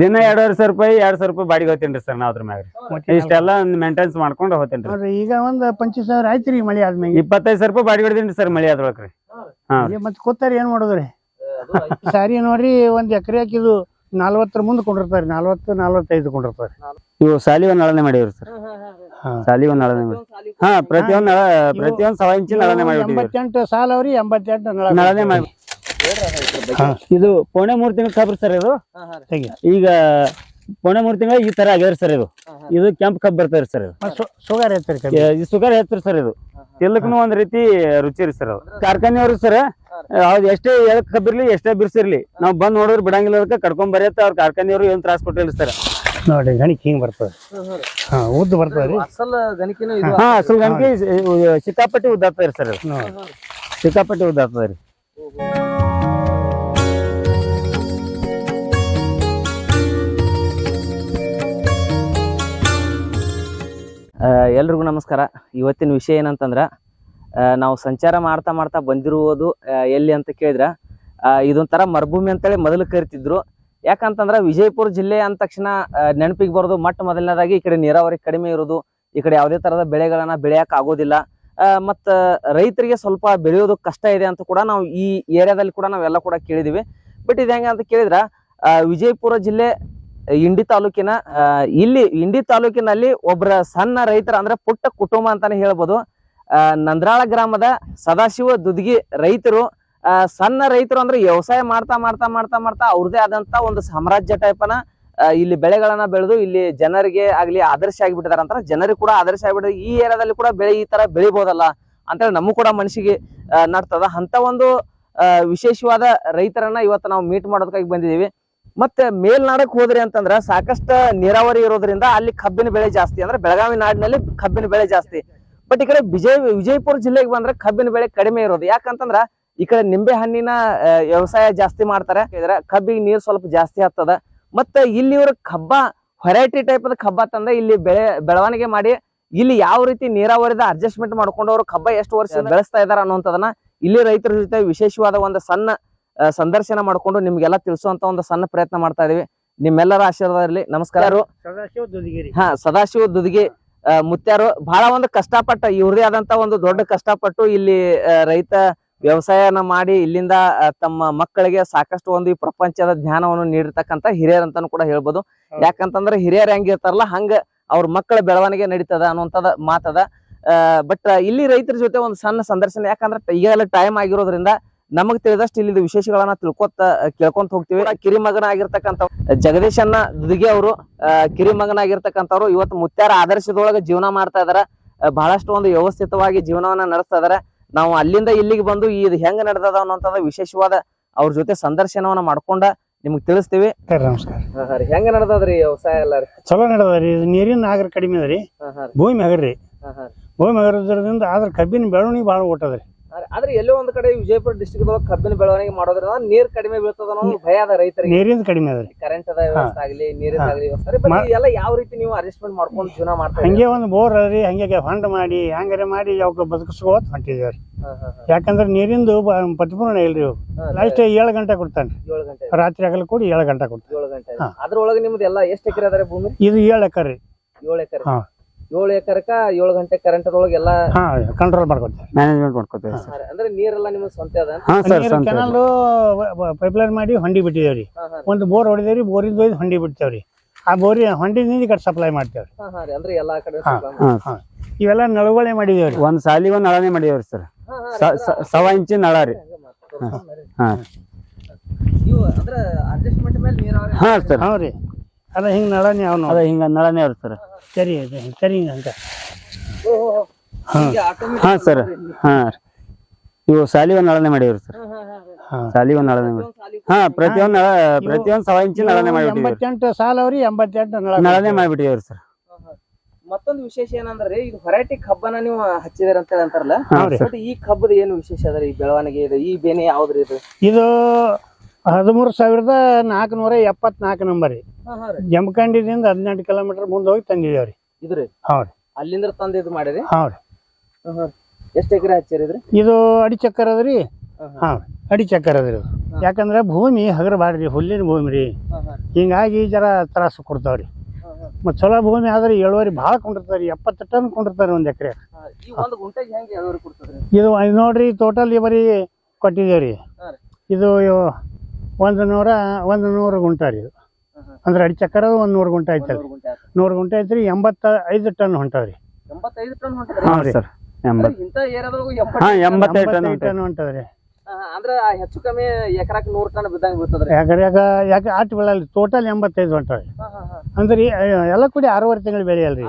ದಿನ ಎರಡೂವರೆ ಸಾವಿರ ರೂಪಾಯಿ ಎರಡ್ ಸಾವಿರ ರೂಪಾಯಿ ಬಾಡಿಗೆ ಹೋಗ್ತೇನ್ರಿ ಸರ್ ನಾವು ಅದ್ರ ಮ್ಯಾಗ ಇಷ್ಟೆಲ್ಲ ಮೇಂಟೆನ್ಸ್ ಮಾಡ್ಕೊಂಡು ಹೋಗ್ತೇನ್ರಿ ನೋಡ್ರಿ ಈಗ ಒಂದ್ ಪಂಚ ಸಾವಿರ ಆಯ್ತ್ರಿ ಮಳಿ ಆದ್ಮೇಲೆ ಇಪ್ಪತ್ತೈದು ಸಾವಿರ ರೂಪಾಯಿ ಬಾಡಿಗೆ ಹೊಡಿದೀನಿ ಸರ್ ಮಳಿ ಅದ್ರೊಳಗ್ರಿ ಹಾ ಮತ್ತೆ ಕೂತಾರ ಏನ್ ಮಾಡೋದ್ರಿ? ಸಾರಿ ನೋಡ್ರಿ ಒಂದ್ ಎಕರೆ ಹಾಕಿದು ನಲ್ವತ್ತರ ಮುಂದೆ ಕೊಂಡಿರ್ತಾರೆ ನಲ್ವತ್ತು ನಲ್ವತ್ತೈದು ಕೊಂಡಿರ್ತಾರೆ. ಇವು ಸಾಲಿ ಒಂದ್ ನಳನೆ ಮಾಡಿವ್ರಿ ಸರ್. ಹಾ. ಸಾಲಿ ಒಂದ್ ನಳನೆ ಮಾಡಿ. ಹಾ ಪ್ರತಿಯೊಂದ್ ನಳ ಪ್ರತಿಯೊಂದ್ ಸವಾ ಇಂಚಿನ ನಳನೆ ಮಾಡಿ ಎಂಬತ್ತೆಂಟು ಸಾಲ ಅವ್ರಿ ಎಂಬತ್ತೆಂಟು ನಳ ನಳನೆ ಮಾಡಿ. ಇದು ಪೋಣೆ ಮೂರ್ ತಿಂಗಳ ಕಬ್ರಿ ಸರ್ ಇದು. ಈಗ ಪೋಣೆ ಮೂರ್ ತಿಂಗಳ ಈ ತರ ಆಗ್ಯದ್ರಿ ಸರ್ ಇದು. ಇದು ಕೆಂಪ್ ಕಬ್ ಬರ್ತದ್ರಿ ಸರ್ ಇದು. ಶುಗರ್ ಹೆಚ್ಚ್ರಿ ಸರ್ ಇದು. ತಿಲ್ಲಕ್ನು ಒಂದ್ ರೀತಿ ರುಚಿ ರೀ ಸರ್ ಅದು. ಕಾರ್ಖಾನೆಯವ್ರು ಸರ್ ಅವ್ರು ಎಷ್ಟೇ ಎಳಕ್ ಕಬ್ಬಿರ್ಲಿ ಎಷ್ಟೇ ಬಿರ್ಸಿರ್ಲಿ ನಾವ್ ಬಂದ್ ನೋಡಿದ್ರೆ ಬಿಡಂಗಿಲ್ಲ ಅದಕ್ಕೆ ಕಡ್ಕೊಂಡ್ ಬರತ್ತ ಅವ್ರ ಕಾರ್ಖಾನೆಯವ್ರು ಏನ್ ತ್ರಾಸ್ ಕೊಟ್ಟಿಲ್ಲ ಸರ್. ನೋಡ್ರಿ ಗಣಿಕ್ ಹಿಂಗ್ ಬರ್ತದೆ ಹಾ ಉದ್ದ ಗಣಿಕಿನ ಇದು ಹಾ ಅಸಲ್ ಗಣಿಕೆ ಸಿಕ್ಕಾಪಟ್ಟಿ ಉದ್ದಾಗ್ತದ್ರಿ ಸರ್ ಸಿಕ್ಕಾಪಟ್ಟಿ ಉದ್ದಾಗ್ತದ್ರಿ ಎಲ್ರಿಗೂ ನಮಸ್ಕಾರ. ಇವತ್ತಿನ ವಿಷಯ ಏನಂತಂದ್ರೆ ನಾವು ಸಂಚಾರ ಮಾಡ್ತಾ ಮಾಡ್ತಾ ಬಂದಿರುವುದು ಎಲ್ಲಿ ಅಂತ ಕೇಳಿದ್ರೆ ಇದೊಂಥರ ಮರುಭೂಮಿ ಅಂತೇಳಿ ಮೊದಲು ಕರಿತಿದ್ರು. ಯಾಕಂತಂದ್ರೆ, ವಿಜಯಪುರ ಜಿಲ್ಲೆ ಅಂದ ತಕ್ಷಣ ನೆನಪಿಗೆ ಬರೋದು ಮೊಟ್ಟ ಮೊದಲನೇದಾಗಿ ಈ ಕಡೆ ನೀರಾವರಿ ಕಡಿಮೆ ಇರೋದು, ಈ ಕಡೆ ಯಾವುದೇ ಥರದ ಬೆಳೆಗಳನ್ನ ಬೆಳೆಯಕ್ ಆಗೋದಿಲ್ಲ. ಮತ್ತ ರೈತರಿಗೆ ಸ್ವಲ್ಪ ಬೆಳೆಯೋದು ಕಷ್ಟ ಇದೆ ಅಂತ ಕೂಡ ನಾವು ಈ ಏರಿಯಾದಲ್ಲಿ ಕೂಡ ನಾವೆಲ್ಲ ಕೂಡ ಕೇಳಿದೀವಿ. ಬಟ್ ಇದು ಹೆಂಗ ಅಂತ ಕೇಳಿದ್ರ ವಿಜಯಪುರ ಜಿಲ್ಲೆ, ಇಂಡಿ ತಾಲೂಕಿನ ಇಲ್ಲಿ ಇಂಡಿ ತಾಲೂಕಿನಲ್ಲಿ ಒಬ್ಬರ ಸಣ್ಣ ರೈತರ ಅಂದ್ರೆ ಪುಟ್ಟ ಕುಟುಂಬ ಅಂತಾನೆ ಹೇಳ್ಬೋದು. ನಂದ್ರಾಳ ಗ್ರಾಮದ ಸದಾಶಿವ ದುದ್ಗಿ ರೈತರು ಸಣ್ಣ ರೈತರು ಅಂದ್ರೆ ವ್ಯವಸಾಯ ಮಾಡ್ತಾ ಮಾಡ್ತಾ ಮಾಡ್ತಾ ಮಾಡ್ತಾ ಅವ್ರದೇ ಆದಂತ ಒಂದು ಸಾಮ್ರಾಜ್ಯ ಟೈಪನ ಇಲ್ಲಿ ಬೆಳೆಗಳನ್ನ ಬೆಳೆದು ಇಲ್ಲಿ ಜನರಿಗೆ ಆಗ್ಲಿ ಆದರ್ಶ ಆಗಿಬಿಟ್ಟಿದಾರೆ ಅಂತಾರೆ. ಜನರಿಗೆ ಕೂಡ ಆದರ್ಶ ಆಗಿಬಿಟ್ಟಿದೆ ಈ ಏರಿಯಾದಲ್ಲಿ ಕೂಡ ಬೆಳೆ ಈ ತರ ಬೆಳಿಬೋದಲ್ಲ ಅಂತೇಳಿ ನಮಗೂ ಕೂಡ ಮನಸ್ಸಿಗೆ ನಡ್ತದ. ಅಂತ ಒಂದು ವಿಶೇಷವಾದ ರೈತರನ್ನ ಇವತ್ತು ನಾವು ಮೀಟ್ ಮಾಡೋದಕ್ಕಾಗಿ ಬಂದಿದ್ದೀವಿ. ಮತ್ತೆ ಮೇಲ್ನಾಡಕ್ ಹೋದ್ರಿ ಅಂತಂದ್ರ ಸಾಕಷ್ಟು ನೀರಾವರಿ ಇರೋದ್ರಿಂದ ಅಲ್ಲಿ ಕಬ್ಬಿನ ಬೆಳೆ ಜಾಸ್ತಿ. ಅಂದ್ರೆ ಬೆಳಗಾವಿ ನಾಡಿನಲ್ಲಿ ಕಬ್ಬಿನ ಬೆಳೆ ಜಾಸ್ತಿ. ಬಟ್ ಈ ಕಡೆ ವಿಜಯ, ವಿಜಯಪುರ ಜಿಲ್ಲೆಗೆ ಬಂದ್ರೆ ಕಬ್ಬಿನ ಬೆಳೆ ಕಡಿಮೆ ಇರೋದು. ಯಾಕಂತಂದ್ರ ಈ ಕಡೆ ನಿಂಬೆ ಹಣ್ಣಿನ ವ್ಯವಸಾಯ ಜಾಸ್ತಿ ಮಾಡ್ತಾರೆ. ಕಬ್ಬಿಗೆ ನೀರ್ ಸ್ವಲ್ಪ ಜಾಸ್ತಿ ಆಗ್ತದ. ಮತ್ತೆ ಇಲ್ಲಿ ಇವ್ರ ಕಬ್ಬ ವೆರೈಟಿ ಟೈಪದ ಕಬ್ಬ ತಂದ ಇಲ್ಲಿ ಬೆಳೆ ಬೆಳವಣಿಗೆ ಮಾಡಿ ಇಲ್ಲಿ ಯಾವ ರೀತಿ ನೀರಾವರಿದ ಅಡ್ಜಸ್ಟ್ಮೆಂಟ್ ಮಾಡ್ಕೊಂಡು ಅವರು ಕಬ್ಬ ಎಷ್ಟು ವರ್ಷ ಬೆಳೆಸ್ತಾ ಇದಾರ ಅನ್ನುವಂಥದನ್ನ ಇಲ್ಲಿ ರೈತರ ಜೊತೆ ವಿಶೇಷವಾದ ಒಂದು ಸಣ್ಣ ಸಂದರ್ಶನ ಮಾಡ್ಕೊಂಡು ನಿಮ್ಗೆಲ್ಲ ತಿಳಿಸುವಂತ ಒಂದು ಸಣ್ಣ ಪ್ರಯತ್ನ ಮಾಡ್ತಾ ಇದೀವಿ. ನಿಮ್ಮೆಲ್ಲರ ಆಶೀರ್ವಾದ ಇರಲಿ ನಮಸ್ಕಾರ. ಸದಾಶಿವ ದುದಿಗಿರಿ. ಹಾ ಸದಾಶಿವ ದುದಿಗೆ ಮುತ್ಯಾರು ಬಹಳ ಒಂದು ಕಷ್ಟಪಟ್ಟ ಇವ್ರದೇ ಆದಂತ ಒಂದು ದೊಡ್ಡ ಕಷ್ಟಪಟ್ಟು ಇಲ್ಲಿ ರೈತ ವ್ಯವಸಾಯನ ಮಾಡಿ ಇಲ್ಲಿಂದ ತಮ್ಮ ಮಕ್ಕಳಿಗೆ ಸಾಕಷ್ಟು ಒಂದು ಈ ಪ್ರಪಂಚದ ಜ್ಞಾನವನ್ನು ನೀಡಿರ್ತಕ್ಕಂತ ಹಿರಿಯರ್ ಅಂತಾನು ಕೂಡ ಹೇಳ್ಬೋದು. ಯಾಕಂತಂದ್ರೆ ಹಿರಿಯರ್ ಹೆಂಗಿರ್ತಾರಲ್ಲ ಹಂಗ ಅವ್ರ ಮಕ್ಕಳ ಬೆಳವಣಿಗೆ ನಡೀತದ ಅನ್ನುವಂಥದ್ದು ಮಾತದ ಬಟ್ ಇಲ್ಲಿ ರೈತರ ಜೊತೆ ಒಂದು ಸಣ್ಣ ಸಂದರ್ಶನ. ಯಾಕಂದ್ರೆ ಈಗಾಗಲೇ ಟೈಮ್ ಆಗಿರೋದ್ರಿಂದ ನಮಗ್ ತಿಳಿದಷ್ಟು ಇಲ್ಲಿ ವಿಶೇಷಗಳನ್ನ ತಿಳ್ಕೊತ ಕೇಳ್ಕೊಂತ ಹೋಗ್ತೀವಿ. ಕಿರಿಮಗನ ಆಗಿರ್ತಕ್ಕಂಥ ಜಗದೀಶನ್ನ ದುದಿಗೆ ಅವರು ಕಿರಿಮಗನಾಗಿರ್ತಕ್ಕಂಥವ್ರು ಇವತ್ತು ಮುತ್ಯಾರ ಆದರ್ಶದೊಳಗ ಜೀವನ ಮಾಡ್ತಾ ಇದಾರೆ. ಬಹಳಷ್ಟು ಒಂದು ವ್ಯವಸ್ಥಿತವಾಗಿ ಜೀವನವನ್ನ ನಡೆಸ್ತಾ ಇದಾರೆ. ನಾವು ಅಲ್ಲಿಂದ ಇಲ್ಲಿಗೆ ಬಂದು ಇದು ಹೆಂಗ ನಡೆದದ ಅನ್ನೋಂಥದ್ದು ವಿಶೇಷವಾದ ಅವ್ರ ಜೊತೆ ಸಂದರ್ಶನವನ್ನ ಮಾಡ್ಕೊಂಡ ನಿಮ್ಗೆ ತಿಳಿಸ್ತೀವಿ. ಸರಿ ನಮಸ್ಕಾರ. ಹೆಂಗ ನಡೆದದ್ರಿ ವ್ಯವಸಾಯ ಎಲ್ಲ ಚಲೋ ನಡೆದರಿ ನೀರಿನ ಆಗ್ರ ಕಡಿಮೆ ಅದ್ರಿ ಭೂಮಿ ಹಗರ್ರಿ ಭೂಮಿ ಹಗರದ್ರಿಂದ ಆದ್ರ ಕಬ್ಬಿನ ಬೆಳವಣಿಗೆ ಭಾಳ ಓಟದ್ರಿ ಆದ್ರೆ ಎಲ್ಲೋ ಒಂದ್ ಕಡೆ ವಿಜಯಪುರ ಡಿಸ್ಟ್ರಿಕ್ಟ್ ಒಳಗೆ ಕಬ್ಬಿನ ಬೆಳವಣಿಗೆ ಮಾಡೋದ್ರಿಂದ ನೀರ್ ಕಡಿಮೆ ಬೀಳ್ತದ ಅನ್ನೋ ಭಯ ಅದ ರೈತರಿಗೆ. ನೀರಿಂದ ಕಡಿಮೆ ಅದ ಕರೆಂಟ್ ಅದ ವ್ಯವಸ್ಥೆ ಆಗ್ಲಿ ನೀರಿನ. ಆಗ್ಲಿ ವ್ಯವಸ್ಥೆ ಬಟ್ ಎಲ್ಲ ಯಾವ ರೀತಿ ನೀವು ಅಡ್ಜಸ್ಟ್ಮೆಂಟ್ ಮಾಡ್ಕೊಂಡು ಜೀವನ ಮಾಡ್ತಾ ಹಂಗೆ ಒಂದು ಬೋರ್ ಅದ್ರಿ ಹಂಗೆ ಹೊಂಡ ಮಾಡಿ ಹಂಗಾರೆ ಮಾಡಿ ಅವಕ್ಕೆ ಬದುಕಿಸ್ಕೋತ ಹೊಂಟಿದೇವ್ರಿ. ಯಾಕಂದ್ರೆ ನೀರಿಂದು ಪ್ರತಿಪೂರ್ಣ ಇಲ್ರಿ ಲಾಸ್ಟ್ ಏಳು ಗಂಟೆ ಕೊಡ್ತಾನೆ ರಾತ್ರಿ ಆಗಲು ಕೂಡಿ ಏಳು ಗಂಟೆ ಕೊಡ್ತಾನೆ. ಅದ್ರೊಳಗೆ ನಿಮ್ದು ಎಲ್ಲ ಎಷ್ಟು ಎಕರೆ ಅದಾರೆ ಭೂಮಿ? ಇದು ಏಳು ಎಕರೆ ಏಳು ಎಕರೆ. ಹಾ. ಏಳು ಎಕರೆಕ ಏಳು ಗಂಟೆ ಕರೆಂಟ್ ಒಳಗೆ ಎಲ್ಲ ಹಾ ಕಂಟ್ರೋಲ್ ಮಾಡ್ಕೊತೀವಿ ಮ್ಯಾನೇಜ್ಮೆಂಟ್ ಮಾಡ್ಕೋತೇವೆ ಸರ್. ಅಂದ್ರೆ ನೀರೆಲ್ಲ ನಿಮ್ಗೆ ಸ್ವಂತ ಅದ? ಹಾ ಸರ್ ನೀರು ಕೆನಾಲ್ ಪೈಪ್ಲೈನ್ ಮಾಡಿ ಹೊಂಡಿ ಬಿಟ್ಟಿದೇವ್ರಿ. ಒಂದು ಬೋರ್ ಹೊಡಿದೇವ್ರಿ ಬೋರಿಂದ ಒಯ್ದು ಹೊಂಡಿ ಬಿಡ್ತೇವ್ರಿ. ಆ ಬೋರಿ ಹೊಂಡಿದಿಂದ ಈ ಕಡೆ ಸಪ್ಲೈ ಮಾಡ್ತೇವ್ರಿ ಅಂದ್ರೆ ಎಲ್ಲಾ ಕಡೆ ಹಾ. supply ಮಾಡಿ. ಹಾ ಹಾ. ಇವೆಲ್ಲ ನಳುವಳಿ ಮಾಡಿದೇವ್ರಿ. ಒಂದ್ ಸಾಲಿ ಒಂದ್ ನಳನೆ ಮಾಡಿದೇವ್ರಿ ಸರ್. ಹಾ, ಹಾ, ಅಂದ್ರೆ ಸವಾ ಇಂಚಿನ ನಳ ರೀ. ಹಂಗೆ ಮಾಡ್ತಾರೆ. ಹಾ ಇವು ಅಂದ್ರೆ ಅಡ್ಜಸ್ಟ್ಮೆಂಟ್ ಮೇಲೆ ನೀರಾವರಿ ಹಾ ಸರ್. ಹ್ಞೂ ರೀ. ಅದ ಹಿಂಗ್ ನಳನೇ ಅವನು. ಅದ ಹಿಂಗ ನಳನೇ ಅವ್ರಿ ಸರ್. ಸರಿ ಇದೆ, ಸರಿ. ಹಾ. ಹೀಗೆ ಹಾ ಸರ್. ಹಾ ಇವು ಸಾಲಿ ಒಂದ್ ನಳನೆ ಮಾಡಿವ್ರಿ ಸರ್. ಹಾ, ಹಾ, ಹಾ, ಹಾ. ಹಾ. ಸಾಲಿ ಒಂದ್ ನಳನೆ ಮಾಡಿ ಹಾ ಪ್ರತಿಯೊಂದ್ ನಳ ಪ್ರತಿಯೊಂದ್ ಸವಾ ಇಂಚಿನ ನಳನೆ ಮಾಡಿ ಎಂಬತ್ತೆಂಟು ಸಾಲ ಅವ್ರಿ ಎಂಬತ್ತೆಂಟು ನಳ ನಳನೆ ಮಾಡಿಬಿಟ್ಟಿವ್ರಿ ಸರ್. ಹಾ, ಹಾ. ಮತ್ತೊಂದು ವಿಶೇಷ ಏನಂದ್ರೆ ಇದು ಹೊರಟಿ ಕಬ್ಬನ ನೀವು ಹಚ್ಚಿದಾರ ಅಂತ ಹೇಳಿ ಅಂತಾರಲ್ಲ ಬಟ್ ಈ ಕಬ್ಬದ ಏನು ವಿಶೇಷ ಅದ ಈ ಬೆಳವಣಿಗೆ ಇದು ಈ ಬೇನೆ ಯಾವ್ದ್ರಿ ಇದು? ಇದು ಹದಿಮೂರು ಸಾವಿರದ ನಾಲ್ಕುನೂರ ಎಪ್ಪತ್ನಾಲ್ಕು ನಂಬರ್ ರೀ. ಜಮಖಂಡಿದಿಂದ ಹದಿನೆಂಟು ಕಿಲೋಮೀಟರ್ ಮುಂದೆ ಹೋಗಿ ತಂದಿದೇವ್ರಿ ಇದ್ರಿ ರೀ? ಅಲ್ಲಿಂದ ತಂದು ಇದು ಮಾಡಿರಿ? ಹೌದ್ರಿ ರೀ. ಎಷ್ಟು ಎಕರೆ ಹಚ್ಚಿರಿದ್ರಿ ಇದು ಅಡಿ ಚಕ್ಕರ್ ಅದ್ರಿ ಹಾಂ ಅಡಿ ಚಕ್ಕರ್ ಅದ್ರಿ ಯಾಕಂದ್ರೆ ಭೂಮಿ ಹಗರ ಬಾಡ್ರಿ ಹುಲ್ಲಿನ ಭೂಮಿ ರೀ. ಹಿಂಗಾಗಿ ಜರ ತ್ರಾಸ ಕೊಡ್ತಾವ್ರಿ ಮತ್ತೆ ಚಲೋ ಭೂಮಿ ಆದ್ರೆ ಇಳುವರಿ ಭಾಳ ಕೊಂಡಿರ್ತಾರೆ ಎಪ್ಪತ್ತು ಟನ್ ಕೊಂಡಿರ್ತಾರೆ ಒಂದ್ ಎಕರೆ. ಇದು ನೋಡ್ರಿ ಟೋಟಲ್ ಬರೀ ಕೊಟ್ಟಿದ್ದೇವ್ರಿ ರೀ. ಇದು ಒಂದ್ ಒಂದು ನೂರ ಒಂದು ನೂರ ಗುಂಟ ರೀ ಇದು. ಅಂದ್ರೆ ಅಡಿ ಚಕ್ಕರ ಒಂದ್ ನೂರ್ ಗುಂಟೆ ಐತಲ್ರಿ ನೂರ್ ಗುಂಟೆ ಆತು. ನೂರು ಗುಂಟ ಐತ್ರಿ ಎಂಬತ್ತ ಐದು ಟನ್ ಹೊಂಟವ್ರಿ ಎಂಬತ್ತೈದು ಟನ್ ಹೊಂಟದ್ರಿ? ಸರ್ ಹಾ ಎಂಬತ್ತೈದು ಟನ್ ಎಂಬತ್ತೈದು ಉಂಟು ಟನ್ ಹೊಂಟದ್ರಿ. ಅಂದ್ರ ಹೆಚ್ಚು ಕಮ್ಮಿ ಎಕರಾಕ್ ನೂರ್ ಟನ್ ಬಿದ್ದಂಗ ಬೀಳ್ತದ್ರಿ ಯಾಕಂದ್ರೆ ಯಾಕ ಯಾಕೆ ಆಟ್ ಬೀಳಲ್ರಿ ಟೋಟಲ್ ಎಂಬತ್ತೈದು ಹೊಂಟವ್ರಿ ಅಂದ್ರೆ ಎಲ್ಲ ಕೂಡಿ ಆರೂವರೆ ತಿಂಗಳು ಬೆಳೆಯಲ್ರಿ.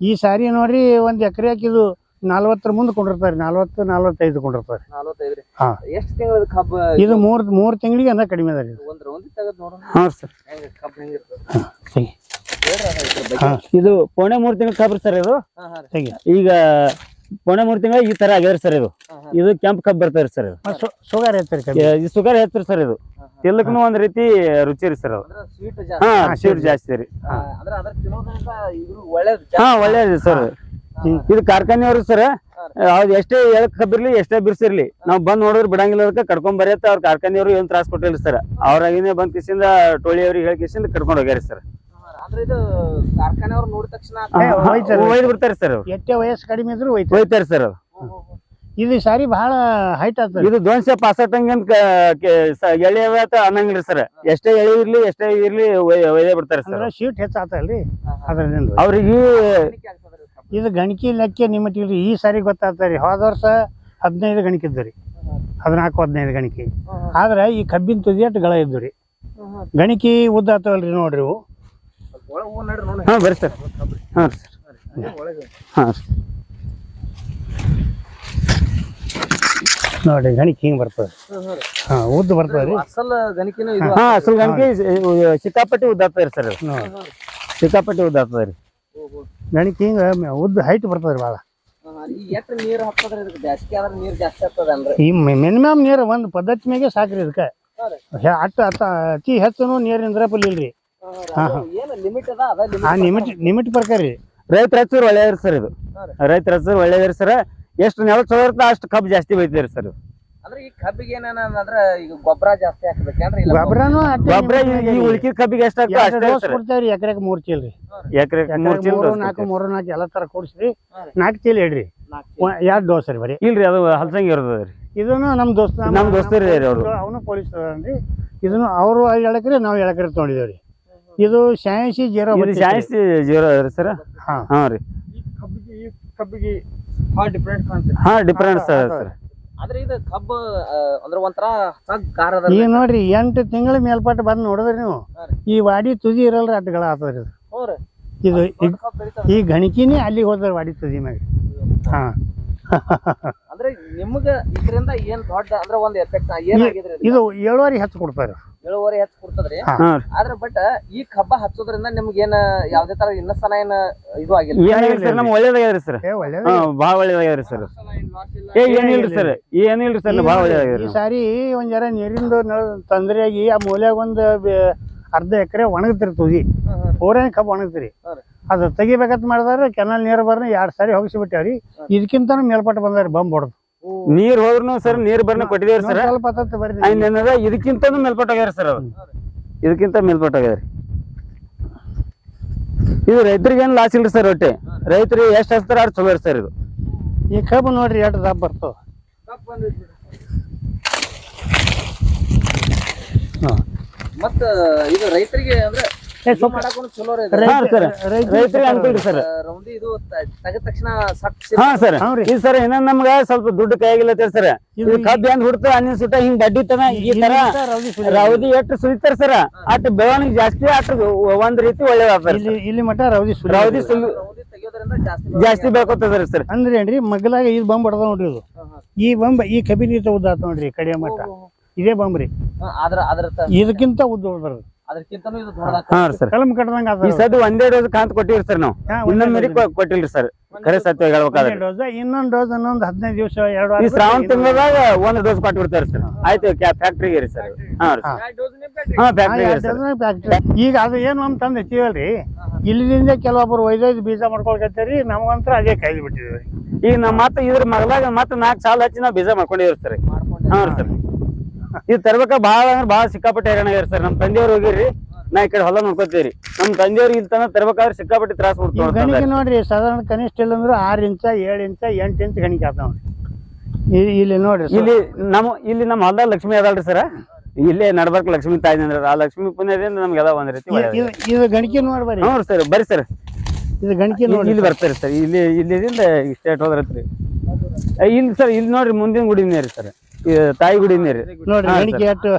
ಈ ಸಾರಿ ನೋಡ್ರಿ ಒಂದ್ ಎಕರೆಕ್ ಇದು ನಲ್ವತ್ತರ ಮುಂದೆ ಕೊಂಡಿರ್ತಾರೆ ನಲ್ವತ್ತು ನಲ್ವತ್ತೈದು ಕೊಂಡಿರ್ತಾರೆ. ನಲವತ್ತೈದ್ರಿ ಹಾ. ಎಷ್ಟು ತಿಂಗಳ ಕಬ್ಬ ಇದು? ಮೂರ್ ಮೂರ್ ತಿಂಗಳಿಗೆ ಅಂದ್ರೆ ಕಡಿಮೆ ಅದ ರೀ ಒಂದ್ ರೌಂದಿ ತೆಗದ್ ನೋಡೋಣ. ಹಾ ಸರ್. ಹೆಂಗ ಕಬ್ಬ ಹೆಂಗಿರ್ತದ ಇದು ಪೋಣೆ ಮೂರು ತಿಂಗಳ ಕಬ್ರಿ ಸರ್ ಇದು. ಹಾ, ಹಾ ರೀ. ತೆಗಿ. ಈಗ ಪೊಣೆ ಮೂರು ತಿಂಗಳ ಈ ತರ ಆಗ್ಯಾರ ಸರ್ ಇದು. ಹಾ, ಹಾ. ಇದು ಕೆಂಪ್ ಕಬ್ ಬರ್ತಾರ ಸರ್ ಇದು. ಶುಗರ್ ಸು- ಸುಗರ್ ಐತ್ರಿ ಕಮ್ಮಿ ಈ ಸುಗರ್ ಸರ್ ಇದು. ಹಾ, ಹಾ. ತಿಲ್ಲಕ್ನು ಒಂದ್ ರೀತಿ ರುಚಿ ರೀ ಸರ್ ಅದು. ಅಂದ್ರ ಸ್ವೀಟ್ ಹಾ ಹಾ, ಸ್ವೀಟ್ ಜಾಸ್ತಿ ರೀ. ಹಾ, ಅಂದ್ರ ಅದ್ರ ತಿನ್ನೋದ್ರಿಂದ ಇದ್ರು ಒಳ್ಳೇದ್ ಹಾ ಒಳ್ಳೇದು ಸರ್. ಇದು ಕಾರ್ಖಾನೆಯವರು ಸರ್ ಅವ್ರು ಎಷ್ಟೇ ಎಳಕ್ ಕಬ್ಬಿರ್ಲಿ ಎಷ್ಟೇ ಬಿರ್ಸಿರ್ಲಿ ನಾವ್ ಬಂದ್ ನೋಡಿದ್ರೆ ಬಿಡಂಗಿಲ್ಲ ಅದಕ್ಕೆ ಕರ್ಕೊಂಡ್ ಬರೆಯತ್ತ ಅವ್ರ ಕಾರ್ಖಾನೆಯವರು ಏನ್ ತ್ರಾಸ ಕೊಟ್ಟಿಲ್ಲ ಸರ್. ಅವ್ರಾಗಿನೇ ಬಂದ್ ಕಿಸಿಂದ ಟೋಳಿ ಅವ್ರಿಗೆ ಹೇಳಿ ಕಿಸಿಂದ ಕರ್ಕೊಂಡ್ ಹೋಗ್ಯಾರ ಸರ್. ಅಂದ್ರೆ ಇದು ಕಾರ್ಖಾನೆ ಅವ್ರು ನೋಡಿದ ತಕ್ಷಣ ಏ, ಸರ್. ಒಯ್ದು ಬಿಡ್ತಾರೆ ಸರ್ ಎಷ್ಟೇ ವಯಸ್ಸು ಕಡಿಮೆ ಇದ್ರು ಒಯ್ತಾರೆ ಸರ್. ಅದು ಇದು ಸಾರಿ ಬಹಳ ಹೈಟ್ ಆಗ್ತದೆ ಇದು ದೋನ್ಸೆ ಪಾಸ್ ಎಳೆ ಆತ ಅನ್ನಂಗಿಲ್ಲ ಸರ್. ಎಷ್ಟೇ ಎಳೆ ಇರ್ಲಿ ಎಷ್ಟೇ ಇರ್ಲಿ ಒಯ್- ಒಯ್ದೇ ಬಿಡ್ತಾರೆ ಸರ್ ಅಂದ್ರೆ ಶೀಟ್ ಹೆಚ್ಚಾತಲ್ರಿ ಅದ್ರಿಂದ ಅವ್ರಿಗೆ ಇದು ಗಣಕಿ ಲೆಕ್ಕ ನಿಮ್ಮಟ್ಟಿಲ್ರಿ ಈ ಸಾರಿ ಗೊತ್ತಾಗ್ತದ್ರಿ ಹೋದ ವರ್ಷ ಹದಿನೈದು ಗಣಕಿ ಇದ್ದು ರೀ. ಹದಿನಾಲ್ಕು ಹದಿನೈದು ಗಣಕಿ. ಆದ್ರೆ ಈ ಕಬ್ಬಿನ ತುದಿ ಅಟ್ಟು ಗಳ ಇದ್ದು ರೀ. ಗಣಕಿ ಉದ್ದ ಆತವಲ್ರಿ ನೋಡ್ರಿ ಇವು. ಹಾ ಬರ್ರಿ ಸರ್. ಹಾ ಸರ್. ಹಾ ಸರ್. ನೋಡ್ರಿ ಗಣಿಕೆ ಹಿಂಗ್ ಬರ್ತದೆ. ಹಾ ಉದ್ದ ಬರ್ತದೆ ರೀ. ಹಾ ಅಸಲ್ ಗಣಕಿ ಸಿಕ್ಕಾಪಟ್ಟಿ ಉದ್ದಾಗ್ತದ್ರಿ ಸರ್ ಸಿಕ್ಕಾಪಟ್ಟಿ ಉದ್ದಾಗ್ತದೆ ಸಿಕ್ಕಾಪಟ್ಟಿ ಗಣಿಕೆ ಹಿಂಗ ಉದ್ದ ಹೈಟ್ ಬರ್ತದೆ ಭಾಳ ಈ ಎಷ್ಟ್ ನೀರ್ ಹಾಕ್ತದ್ರಿ ಇದಕ್ಕೆ ಬ್ಯಾಸ್ಗಿ ಆದ್ರ ನೀರ್ ಜಾಸ್ತಿ ಆಗ್ತದನ್ರಿ ಈ ಮಿನಿಮಮ್ ನೀರು ಒಂದು ಪದ್ಧತಿ ಮ್ಯಾಗೆ ಸಾಕ್ರಿ ಇದಕ್ಕೆ. ಅಟ್ಟ ಅತ್ತ ಅತಿ ಹೆಚ್ಚು ನೀರು ಇಲ್ರಿ. ಲಿಮಿಟ್ ಆ ಲಿಮಿಟ್ ನಿಮಿಟ್ ನಿಮಿಟ್ ಪ್ರಕಾರ ರೀ. ರೈತರ ಹಚ್ಚೂರು ಒಳ್ಳೇದ್ರಿ ಸರ್ ಇದು. ರೈತರ ಹಚ್ಚೂರು ಒಳ್ಳೇದ್ರಿ ಸರ್. ಎಷ್ಟು ನೆಲ ಚಲೋ ಇರ್ತದೆ ಅಷ್ಟು ಕಬ್ಬು ಜಾಸ್ತಿ ಬೈತೀರಿ ಸರ್ ಅಂದ್ರೆ ಈ ಕಬ್ಬಿಗೆ ಏನೇನ ಅಂದ್ರ ಈಗ ಗೊಬ್ಬರ ಜಾಸ್ತಿ ಹಾಕ್ಬೇಕೇನ್ರಿ? ಇಲ್ಲ ಗೊಬ್ಬರನು ಗೊಬ್ಬರ ಈ ಉಳ್ಕಿದ ಕಬ್ಬಿಗೆ ಎಷ್ಟಾಗ್ತದೆ ಎರಡು ಅಷ್ಟೇ ಡೋಸ್ ಸರ್ ಕೊಡ್ತೇವ್ರಿ ಎಕರೆಕ್ ಮೂರ್ ಚೀಲ ರೀ. ಎಕರೆ ಮೂರ್ ಚೀಲ ಮೂರು ನಾಲ್ಕು ಮೂರು ನಾಲ್ಕು ಎಲ್ಲ ತರ ಕೊಡ್ಸ್ರಿ. ನಾಲ್ಕು ಚೀಲ ಇಡ್ರಿ. ಎರಡ್ ಡೋಸ್ ರೀ ಬರೀ? ಇಲ್ರಿ ಅದು ಹಲ್ಸಂಗಿ ಇರ್ತದ್ರಿ ಇದನ್ನು ನಮ್ ದೋಸ್ತ ನಮ್ ದೋಸ್ತರು ರೀ ಅವ್ರು. ಅವನು ಪೊಲೀಸ್ ಇದನ್ನು ಅವರು ಹೇಳಕ್ರಿ ನಾವು ಹೇಳಕ್ರಿ ತೊಗೊಂಡಿದೇವ್ರಿ ಇದು ಶಾಯಸಿ ಜೀರೋ ಇದು ಜಾಸ್ತಿ ಜೀರೋ ಸರ್? ಹಾ. ಹಾ ರೀ. ಕಬ್ಬಿಗೆ ಹಾ ಡಿಫ್ರೆಂಟ್ ಹಾ ಡಿಫ್ರೆಂಟ್ ಸರ್ ಸರ್. ಆದ್ರೆ ಇದು ಕಬ್ಬು ಅಂದ್ರೆ ಒಂಥರ ಅದ ಈಗ ನೋಡ್ರಿ ಎಂಟು ತಿಂಗಳ ಮೇಲ್ಪಟ್ಟು ಬಂದು ನೋಡಿದ್ರಿ ನೀವು. ಈ ವಾಡಿ ತುದಿ ಇರಲ್ರಿ ಅಟ್ಗಳ ಆತದ್ರಿ ಇದು. ಇದು. ಈ ಗಣಿಕಿನೇ ಅಲ್ಲಿಗೆ ಹೋದ್ರ ವಾಡಿ ತುದಿ ಮ್ಯಾಗ. ಹಾ. ಅಂದ್ರೆ ನಿಮ್ಗ ಇದರಿಂದ ಏನ್ ದೊಡ್ಡ ಅಂದ್ರೆ ಒಂದ್ ಎಫೆಕ್ಟ್ ಏನಾಗಿದ್ರಿ ಇದು ಏಳುವರಿ ಹೆಚ್ಚು ಕೊಡ್ತಾರೆ. ಇಳುವರಿ ಹೆಚ್ಚು ಕೊಡ್ತದ್ರಿ. ಆದ್ರ ಬಟ್ ಈ ಕಬ್ಬ ಹಚ್ಚೋದ್ರಿಂದ ನಿಮ್ಗೆ ಏನ ಯಾವ್ದೇ ತರ ಇನ್ನ ಸಲ ಏನ ಇದು ಆಗಿಲ್ಲ. ಸರ್ ನಮ್ಗೆ ಒಳ್ಳೇದಾಗ್ಯದ್ರಿ ಸರ್. ಬಹಳ ಒಳ್ಳೇದಾಗ್ರಿ ಒಳ್ಳೇದಾಗ್ಯದ್ರಿ ಸರ್. ಏ ಏನಿಲ್ರಿ ಸರ್ ಏನಿಲ್ರಿ ಸರ್ ಬಹಳ ಈ ಒಳ್ಳೇದಾಗ್ಯದ್ರಿ. ಸಾರಿ ಒಂದ್ ಜರ ನೀರಿಂದು ತೊಂದರೆಯಾಗಿ ಆ ಮೂಲ್ಯಾಗ ಒಂದ್ ಅರ್ಧ ಎಕರೆ ಒಣಗತಿರಿ ತುದಿ. ಓರೇನ್ ಕಬ್ಬ ಒಣಗತಿರಿ. ಅದು ತೆಗಿಬೇಕಂತ ಮಾಡಿದಾರೆ ಕೆನಲ್ ನೀರು ಬರ್ನ ಎರಡ್ ಸಾರಿ ಹೋಗಿಸಿಬಿಟ್ಟಾವ್ರಿ ಇದಕ್ಕಿಂತ ಮೇಲ್ಪಟ್ಟು ಬಂದಾರಿ ಬಂಬ್ ಹೊಡೆದು. ನೀರ್ ಹೋದ್ರು ಸರ್ ನೀರ್ ಬರ್ನ ಕೊಟ್ಟಿದೇವ್ರಿ ಸರ್. ಏನದ ಇದಕ್ಕಿಂತ ಮೇಲ್ಪಟ್ಟೋಗ್ಯಾರ ಸರ್ ಅದು ಇದಕ್ಕಿಂತ ಮೇಲ್ಪಟ್ಟೋಗ್ಯಾರಿ ಇದು ರೈತರಿಗೆ ಏನು ಲಾಸ್ ಇಲ್ರಿ ಸರ್ ಒಟ್ಟೆ. ರೈತರು ಎಷ್ಟು ಹಚ್ತಾರ ಅಷ್ಟು ಚಲೋ ಸರ್ ಇದು. ಈ ಕಬ್ಬು ನೋಡ್ರಿ ಎಷ್ಟು ದಪ್ಪ ಬರ್ತಾವ. ಹಾ. ಮತ್ತ ಇದು ರೈತರಿಗೆ ಅಂದ್ರೆ ಸರ್. ರೈತರಿಗೆ ಅನುಕೂಲ ಸರ್. ಆ, ಇದು ತ- ತೆಗೆದ ತಕ್ಷಣ ಸಟ್ ಹಾ ಸರ್. ಹೌದ್ರಿ. ಸರ್ ಇನ್ನೊಂದ್ ನಮ್ಗ ಸ್ವಲ್ಪ ದುಡ್ಡು ಕೈಯಾಗಿಲ್ಲ ಸರ್. ಇದು ಇದು ಕಬ್ಬಿ ಹುಡ್ತ ಅನ್ನ ಸುಟ್ಟ ಹಿಂಗ್ ಬಡ್ಡಿ ತನ ಈ ತರ ರೌದಿ ಎಷ್ಟು ಸುಲಿತಾರ ಸರ್. ಅಟ್ ಬೆಳವಣಿಗೆ ಜಾಸ್ತಿ ಅಟ್ ಒಂದ್ ರೀತಿ ಒಳ್ಳೆ ಇಲ್ಲಿ ಇಲ್ಲಿ ಮಟ್ಟ ರೌದಿ ಸುಳಿ ರೌದಿ ಸುಲ್ ರೌದಿ ತೆಗಿಯೋದ್ರಿಂದ ಜಾಸ್ತಿ ಜಾಸ್ತಿ ಬೆಳ್ಕೊತದ್ರಿ ಸರ್. ಅಂದ್ರೆ ಏನ್ರಿ ಮಗ್ಲಾಗ ಇದು ಬಂಬ್ ಹೊಡೆದ ನೋಡ್ರಿ ಇದು ಈ ಬಂಬ್ ಈ ಕಬಿನಿ ಉದ್ದ ಆತ ನೋಡ್ರಿ ಕಡಿಯ ಮಟ್ಟ. ಇದೇ ಬಂಬ್ರಿ ಇದಕ್ಕಿಂತ ಉದ್ದ ಹೊಡೆದ್ರಿ ಅದಕ್ಕಿಂತನೂ ಇದು ದೊಡ್ಡದಾಗ್ತದೆ. ಹಾ ಸರ್. ಕಲಮ್ ಕಟ್ಟದಂಗ ಈ ಒಂದೇ ಡೋಸ್ ಕಾಂತ ಕೊಟ್ಟಿವ್ರಿ ಸರ್ ನಾವು. ಇನ್ನೊಂದ್ ಮೇರಿ. ಕೊಟ್ಟಿಲ್ರಿ ಸರ್. ಖರೆ ಸತ್ಯ ಹೇಳ್ಬೇಕಾದ್ರೆ. ಡೋಸ್ ಇನ್ನೊಂದ್ ಡೋಸ್ ಇನ್ನೊಂದ್ ಹದಿನೈದು ದಿವಸ ಎರಡು ಈ ಶ್ರಾವಣ ತಿಂಗಳದಾಗ ಒಂದ್ ಡೋಸ್ ಸರ್. ಆಯ್ತು ಫ್ಯಾಕ್ಟ್ರಿಗೆ ರೀ ಸರ್. ಹಾ ರೀ ಹಾ. ಹಾ ಫ್ಯಾಕ್ಟ್ರಿಗೆ ಸರ್. ಈಗ ಅದು ಏನು ಅಂತಂದ್ ಹಚ್ಚಿವಲ್ರಿ ಇಲ್ಲಿಂದ ಕೆಲವೊಬ್ರು ಒಯ್ದೊಯ್ದು ಬೀಜ ಮಾಡ್ಕೊಳ್ಕತ್ತೀರಿ ನಮಗಂತ್ರ ಅದೇ ಕೈ ಬಿಟ್ಟಿದ್ರಿ ಈಗ ನಮ್ಮ ಮತ್ತ ಇದ್ರ ಮಗಲಾಗ ಮತ್ತ ನಾಲ್ಕು ಸಾಲ ಹಚ್ಚಿ ನಾವು ಬೀಜ ಮಾಡ್ಕೊಂಡಿವ್ರಿ ಸರ್. ಮಾಡ್ಕೊಂಡೆ ಹಾ ಸರ್. ಇದು ತರ್ಬೇಕ ಭಾಳ ಅಂದ್ರೆ ಭಾಳ ಸಿಕ್ಕಾಪಟ್ಟೆ ಹೈರಾಣ ಆಗ್ಯಾರ ಸರ್. ನಮ್ ತಂದೆಯವ್ರು ಹೋಗಿರಿ ನಾ ಈ ಕಡೆ ಹೊಲ ನೋಡ್ಕೋತೀರಿ. ನಮ್ಮ ತಂದೆಯವ್ರಿಗೆ ಇಲ್ಲಿ ತನ ತರ್ಬೇಕಾದ್ರೆ ಸಿಕ್ಕಾಪಟ್ಟೆ ತ್ರಾಸ ಕೊಡ್ತೀವಿ ಕೊಡ್ತಾರೆ ನೋಡ್ರಿ ಸಾಧಾರಣ ಕನಿಷ್ಠ ಇಲ್ಲ ಅಂದ್ರೆ ಆರು ಇಂಚ ಏಳು ಇಂಚ ಎಂಟು ಇಂಚ ಗಣಿಕೆ ಆತ ನೋಡ್ರಿ. ಇಲ್ಲಿ ನೋಡ್ರಿ. ಇಲ್ಲಿ ನಮ್ಮ ಇಲ್ಲಿ ನಮ್ಮ ಹೊಲದಾಗ ಲಕ್ಷ್ಮಿ ಅದಾಳ್ರಿ ಸರ್. ಇಲ್ಲೇ ನಡ್ಬರ್ಕ್ ಲಕ್ಷ್ಮಿ ತಾಯಿ ಅಂದ್ರೆ ಆ ಲಕ್ಷ್ಮಿ ಪುಣ್ಯದಿಂದ ನಮ್ಗೆಲ್ಲ ಒಂದ್ ರೀತಿ ಇದು ಇದು ಗಣಿಕೆ ನೋಡಿ ನೋಡ್ರಿ ಹ್ಞೂ ಸರ್ ಬರ್ರಿ ಸರ್. ಇದು ಗಣಿಕೆ ನೋಡಿ ಇಲ್ಲಿ ಬರ್ತಾರೆ ಸರ್. ಇಲ್ಲಿ ಇಲ್ಲಿಂದ ಸ್ಟೇಟ್ ಹೋದ್ರತ್ರಿ. ಇಲ್ಲಿ ಸರ್ ಇಲ್ಲಿ ನೋಡ್ರಿ ಮುಂದಿನ ಗುಡಿನೇ ರೀ ಸರ್. ತಾಯಿ ಗುಡಿ ನೀರಿ. ನೋಡ್ರಿ ಹಾ, ಗಣಿಕೆ ಎಷ್ಟು?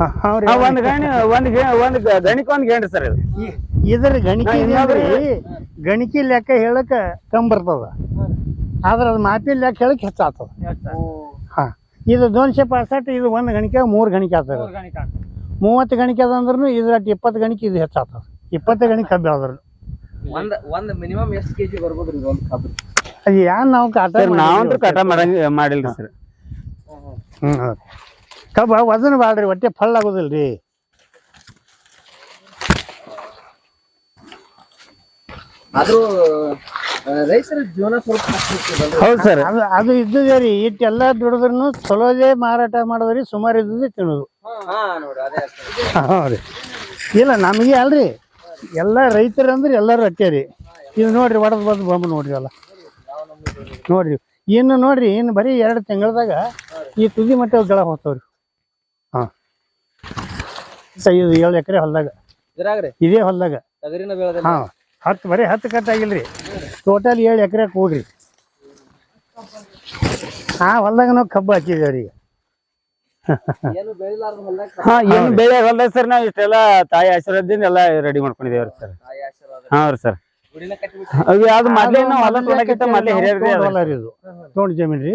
ಹಾ, ಒಂದ್ ಗಣಿ ಒಂದ್ ಗೆ- ಒಂದ್ ಗ- ಗಣಿಕ ಒಂದ್ ಗೇಣ್ರಿ ಸರ್ ಇದು. ಇ- ಇದ್ರ ಗಣಿಕೆ ಗಣಿಕೆ ಲೆಕ್ಕ ಹೇಳಕ್ ಕಮ್ ಬರ್ತದ ಆದ್ರ ಅದ್ ಮಾಪಿ ಲೆಕ್ಕ ಹೇಳಕ್ ಹೆಚ್ಚಾಗ್ತದ. ಹಾ ಇದು ದೋನ್ಶೆ ಪಾಸಟ್ ಇದು ಒಂದ್ ಗಣಿಕೆ ಮೂರ್ ಗಣಿಕೆ ಆಗ್ತದ ಮೂವತ್ತು ಗಣಿಕೆ ಅದ ಅಂದ್ರೂ ಇದ್ರ ಇಪ್ಪತ್ತು ಗಣಿಕೆ ಇದು ಹೆಚ್ಚಾಗ್ತದ. ಇಪ್ಪತ್ತು ಗಣಿಕೆ ಕಬ್ಬಿ ಆದ್ರ ಒಂದ್ ಒಂದ್ ಮಿನಿಮಮ್ ಎಷ್ಟ್ ಕೆಜಿ ಬರ್ಬೋದ್ರಿ ಒಂದ್ ಕಬ್ಬು? ಅದು ಯಾನ್ ನಾವು ಕಾಟ ಸರ್ ನಾವಂತೂ ಕಟ ಮಾಡಂಗ ಮಾಡಿಲ್ರಿ ಸರ್. ಹ್ಮ್ ಹೌದ್. ಕಬ್ಬ ವಜನ ಬಾಳ್ರಿ ಹೊಟ್ಟೆ ಫಳ್ಳ ರೀ ಆದ್ರೂ ರೈತರ ಜೀವನ ಸ್ವಲ್ಪ ಹೌದು ಸರ್. ಅದು ಅದು ಇದ್ದದೇ ರೀ ಇಟ್ಟೆಲ್ಲ ದುಡಿದ್ರೂ ಚಲೋದೇ ಮಾರಾಟ ಮಾಡೋದ್ರಿ ಸುಮಾರು ಇದ್ದದೇ ತಿನ್ನೋದು. ಹಾ ರೀ ಅದೇ ಹೌದು ಇಲ್ಲ ನಮಗೆ ಅಲ್ರಿ. ಎಲ್ಲ ರೈತರು ಅಂದ್ರೆ ಎಲ್ಲರೂ ಅಟ್ಟೆ ರೀ. ಇದು ನೋಡ್ರಿ ಒಡದ್ ಬಂದು ಬಂಬ್ ನೋಡ್ರಿ ಅಲ್ಲ ನೋಡ್ರಿ. ಇನ್ನು ನೋಡ್ರಿ ಇನ್ನು ಬರೀ ಎರಡು ತಿಂಗಳದಾಗ ಈ ತುದಿ ಮಟ್ಟ ಗಳ ಹೋಗ್ತಾವ್ರಿ. ಹಾಂ. ಇದು ಏಳು ಎಕರೆ ಹೊಲ್ದಾಗ. ಇದ್ರಾಗ್ರಿ? ಇದೇ ಹೊಲ್ದಾಗ. ತಗರಿನ ಬೆಳೆದ ಹಾಂ. ಹತ್ತು ಬರೀ ಹತ್ತು ಕಟ್ ಆಗಿಲ್ರಿ. ಟೋಟಲ್ ಏಳು ಎಕರೆ ಕೂಡ್ರಿ ಆ ಹೊಲ್ದಾಗ ನಾವು ಕಬ್ಬು ಹಾಕಿದೇವ್ರಿ ಈಗ. ಹಾ ಏನು ಬೆಳೆ ಹೊಲ್ದಾಗ ಸರ್ ನಾವ್ ಇಷ್ಟೆಲ್ಲ ತಾಯಿ ಆಶೀರ್ವಾದದಿಂದ ಎಲ್ಲ ರೆಡಿ ಮಾಡ್ಕೊಂಡಿದ್ದೇವ್ರಿ ಸರ್. ಹಾ ರೀ ಸರ್. ಅದು ಯಾವ್ದು ಮೊದ್ಲೇ ಅದು ನಾವು ಹೊಲ ತೊಗೊಳಕ್ಕಿಂತ ಮೊದ್ಲೇ. ಹೊಲ ರೀ ಇದು. ತಗೊಂಡ್ ಜಮೀನ್ ರೀ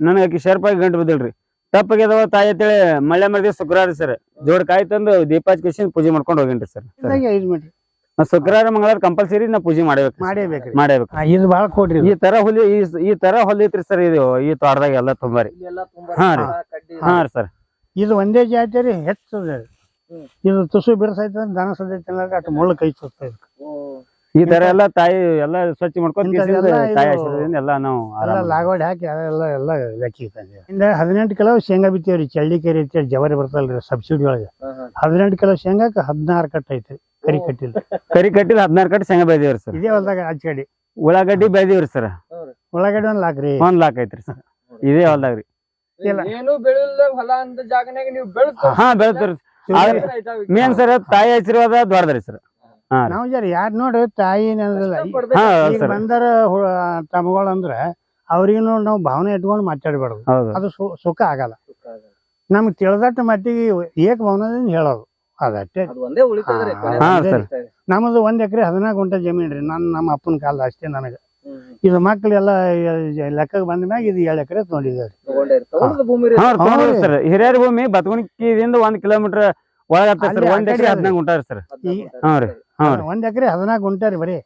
ನನಗೆ ಆಕಿ ಶರ್ಪಾಗಿ ಗಂಟು ಬಿದ್ದಿಲ್ರಿ ತಪ್ಪಾಗ್ಯದವ ತಾಯಿ ಅಂತೇಳಿ ಮಳೆ ಮರದಿ ಶುಕ್ರವಾರ ಸರ್. ಜೋಡ್ ಕಾಯಿ ತಂದು ದೀಪ ಹಚ್ಕೇಸಿ ಪೂಜೆ ಮಾಡ್ಕೊಂಡು ಹೋಗೇನ್ರಿ ಸರ್. ಇದಾಗೆ ಐದು ಮೀಟ್ರ್. ಶುಕ್ರವಾರ ಮಂಗಳವಾರ ಕಂಪಲ್ಸರಿ ನಾ ಪೂಜೆ ಮಾಡಬೇಕು ಮಾಡೇಬೇಕು ಮಾಡಬೇಕು ಇದು ಬಹಳ ಕೊಡ್ರಿ ಈ ತರ ಹುಲಿ ಈ- ತರ ಹೊಲಿತ್ರಿ ಸರ್ ಇದು ಈ ತೋಟದಾಗ ಎಲ್ಲ ತುಂಬಾ ರೀ ತುಂಬಾ ಹಾ ರೀ. ಹಾ ರೀ ಸರ್. ಇದು ಒಂದೇ ಜಾತಿ ರೀ ಹೆಚ್ಚು ಇದು ತುಸು ಬಿರ್ಸೈತೆ ದನ ಸದೈತೆ ಅಟ್ ಮುಳ್ಳು ಕೈ ಸುತ್ತ ಈ ತರ ಎಲ್ಲ ತಾಯಿ ಎಲ್ಲ ಸ್ವಚ್ಛ ಮಾಡ್ಕೊಂಡು ತಾಯಿ ಎಲ್ಲ ನಾವು ಲಾಗವಾಡಿ ಹಾಕಿ ಎಲ್ಲ ಎಲ್ಲ ಲೆಕ್ಕಿ ತಂದೆ ಇಂದ ಹದಿನೆಂಟು ಕಿಲೋ ಶೇಂಗಾ ಬಿತ್ತೀವ್ರಿ ಚಳ್ಳಿಕೆರೆ ಅಂತೇಳಿ ಜವಾರಿ ಬರ್ತಲ್ರಿ ಸಬ್ಸಿಡಿ ಒಳಗೆ. ಹದಿನೆಂಟು ಕಿಲೋ ಶೇಂಗಾಕ್ಕೆ ಹದಿನಾರು ಕಟ್ ಐತ್ರಿ ಕರಿ ಕಟ್ಟಿಲ್ಲ ಕರಿ ಕಟ್ಟಿಲ್ಲ ಹದಿನಾರು ಕಟ್ಟಿ ಶೇಂಗಾ ಬೆಳೆದಿವ್ರಿ ಸರ್. ಇದೇ ಹೊಲ್ದಾಗ ಆಚೆ ಉಳ್ಳಾಗಡ್ಡಿ ಬೆಳೆದಿವ್ರಿ ಸರ್. ಉಳ್ಳಾಗಡ್ಡಿ ಒಂದು ಲಾಕ್ರಿ. ಒಂದ್ ಲಾಕ್ ಐತ್ರಿ ಸರ್. ಇದೇ ಹೊಲ್ದಾಗ ರೀ ಇಲ್ಲ. ಏನು ಬೆಳಿಲ್ಲ ಹೊಲ ಅಂತ ಜಾಗನಾಗ ನೀವು ಬೆಳೆದು ಹಾ ಬೆಳ್ತಾರ ಮೇನ್ ಸರ್ ತಾಯಿ ಆಶೀರ್ವಾದ ದೊಡ್ಡದ್ರಿ ಸರ್. ರೀ. ನಾವು ಜರ ಯಾರ್ ನೋಡ್ರಿ ತಾಯಿ ಬಂದರ ಈಗ ತಮಗಳು ಅಂದ್ರ ಅವ್ರಿಗೆ ನೋಡಿ ನಾವು ಭಾವನೆ ಇಟ್ಕೊಂಡು ಮಾತಾಡ್ಬಾರ್ದು. ಅದು ಸುಖ ಆಗಲ್ಲ. ನಮ್ಗೆ ತಿಳಿದಟ್ಟ ಮಟ್ಟಿಗೆ ಏಕ ಭವನದಿಂದ ಹೇಳೋದು. ಅದಷ್ಟೇ ನಮ್ದು ಒಂದೇ ಎಕರೆ ಹದಿನಾಲ್ಕು ಗುಂಟೆ ಜಮೀನ್ ರೀ ನನ್ ನಮ್ಮ ಅಪ್ಪನ ಕಾಲ ಅಷ್ಟೇ ನನಗ. ಇದು ಮಕ್ಳೆಲ್ಲ ಲೆಕ್ಕಕ್ಕೆ ಬಂದ ಮ್ಯಾಗ ಇದು ಏಳು ಎಕರೆ ತಗೊಂಡಿದ್ದಾರೆ. ಹಿರಿಯರ ಭೂಮಿ ಬತ್ಗುಣಿಕಿದಿಂದ ಒಂದ್ ಕಿಲೋಮೀಟರ್ ಒಳಗ ಒಂದ್ ಎಕರೆ ಹದಿನಾಲ್ಕು ಗುಂಟಾರಿ ಸರ್ ಹಾ ರೀ. ಹಾ ರೀ ಒಂದ್ ಎಕರೆ ಹದಿನಾಲ್ಕು ಗುಂಟೆ ರೀ ಬರೀ.